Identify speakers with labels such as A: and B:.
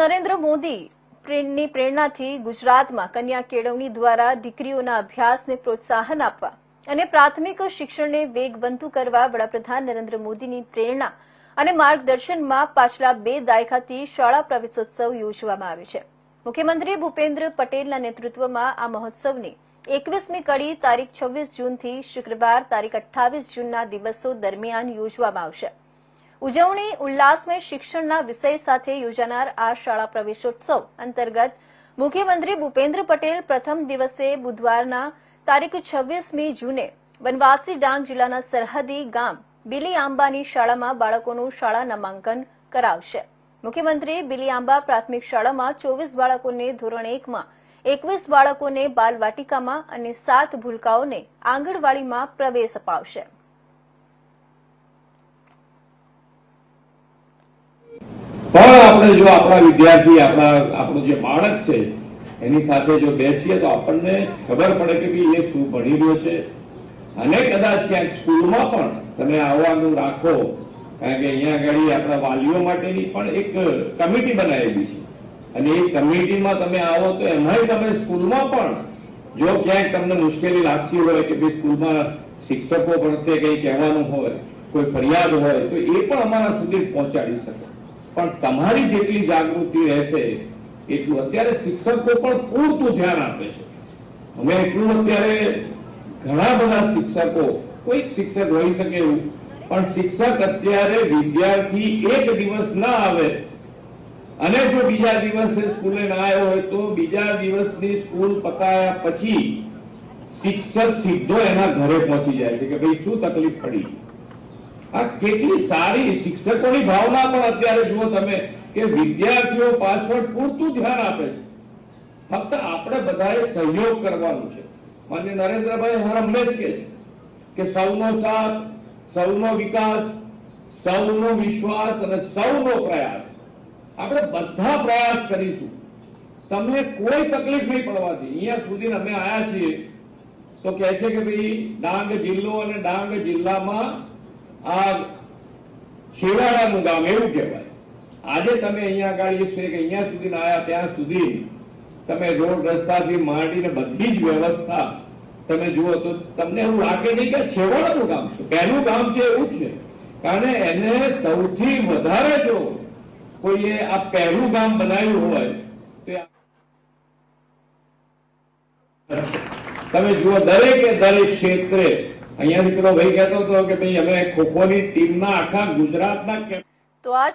A: નરેન્દ્ર મોદી પ્રેમની પ્રેરણાથી ગુજરાતમાં કન્યા કેળવણી દ્વારા દીકરીઓના અભ્યાસને પ્રોત્સાહન આપવા અને પ્રાથમિક શિક્ષણને વેગવંતુ કરવા વડાપ્રધાન નરેન્દ્ર મોદીની પ્રેરણા અને માર્ગદર્શનમાં પાછલા બે દાયકાથી શાળા પ્રવેશોત્સવ યોજવામાં આવે છે. મુખ્યમંત્રી ભૂપેન્દ્ર પટેલના નેતૃત્વમાં આ મહોત્સવની એકવીસમી કડી તારીખ છવ્વીસ જૂનથી શુક્રવાર તારીખ અઠ્ઠાવીસ જૂનના દિવસો દરમિયાન યોજવામાં આવશે. ઉજવણી ઉલ્લાસમય શિક્ષણના વિષય સાથે યોજાનાર આ શાળા પ્રવેશોત્સવ અંતર્ગત મુખ્યમંત્રી ભૂપેન્દ્ર પટેલ પ્રથમ દિવસે બુધવારના તારીખ છવ્વીસમી જૂને વનવાસી ડાંગ જિલ્લાના સરહદી ગામ બિલી આંબાની શાળામાં બાળકોનું શાળા નામાંકન કરાવશે. મુખ્યમંત્રી બિલી આંબા પ્રાથમિક શાળામાં ચોવીસ બાળકોને ધોરણ એકમાં, એકવીસ બાળકોને બાલવાટિકામાં અને સાત ભૂલકાઓને આંગણવાડીમાં પ્રવેશ અપાવશે.
B: પણ આપણે જો આપણા વિદ્યાર્થી, આપણા, આપણું જે બાળક છે, એની સાથે જો બેસીએ તો આપણને ખબર પડે કે ભાઈ એ શું ભણી રહ્યો છે. અને કદાચ ક્યાંક સ્કૂલમાં પણ તમે આવવાનું રાખો, કારણ કે અહીંયા આગળ આપણા વાલીઓ માટેની પણ એક કમિટી બનાવેલી છે. અને એ કમિટીમાં તમે આવો તો એમાંય તમે સ્કૂલમાં પણ જો ક્યાંક તમને મુશ્કેલી લાગતી હોય કે ભાઈ સ્કૂલમાં શિક્ષકો પ્રત્યે કંઈ કહેવાનું હોય, કોઈ ફરિયાદ હોય, તો એ પણ અમારા સુધી પહોંચાડી શકો. પણ તમારી જેટલી જાગૃતિ રહેશે, એટલું અત્યારે શિક્ષકો પણ પૂરતું ધ્યાન આપે છે. હવે એટલું અત્યારે ઘણા બધા શિક્ષકો કોઈક શિક્ષક હોઈ શકે એવું, પણ શિક્ષક અત્યારે વિદ્યાર્થી એક દિવસ ના આવે, અને જો બીજા દિવસે સ્કૂલે ના આવ્યો હોય તો બીજા દિવસની સ્કૂલ પતાયા પછી શિક્ષક સીધો એના ઘરે પહોંચી જાય છે કે ભાઈ શું તકલીફ પડી? આ કેટલી સારી શિક્ષકોની ભાવના પણ અત્યારે જુઓ તમે કે વિદ્યાર્થીઓ પાછળ પૂરતું ધ્યાન આપે છે. ફક્ત આપણે બધાએ સહયોગ કરવાનો છે. માન્ય નરેન્દ્રભાઈ હર હંમેશ કહે છે કે સૌનો સાથ, સૌનો વિકાસ, સૌનો વિશ્વાસ અને સૌનો પ્રયાસ. આપણે બધા પ્રયાસ કરીશું. તમને કોઈ તકલીફ નહીં પડવાથી. અહીંયા સુધી અમે આવ્યા છીએ તો કહે છે કે ભાઈ ડાંગ જિલ્લો અને ડાંગ જિલ્લામાં આ શિવાળાનું ગામ એવું કહેવાય. આજે તમે અહીંયા આગળ છે કે અહીંયા સુધી આવ્યા ત્યાં સુધી તમે રોડ રસ્તાથી માંડીને બધી જ વ્યવસ્થા તમે જુઓ તો તમને એવું લાગે નહીં કે છેવાડાનું ગામ છે. પહેલું ગામ છે એવું છે. કારણ એને સૌથી વધારે જો કોઈએ આ પહેલું ગામ બનાવ્યું હોય તો તમે જુઓ દરેકે દરેક ક્ષેત્રે અહીંયાથી મિત્રો ભાઈ કહેતો હતો કે ભાઈ અમે ખોખોની ટીમના આખા ગુજરાતના
A: તો આજ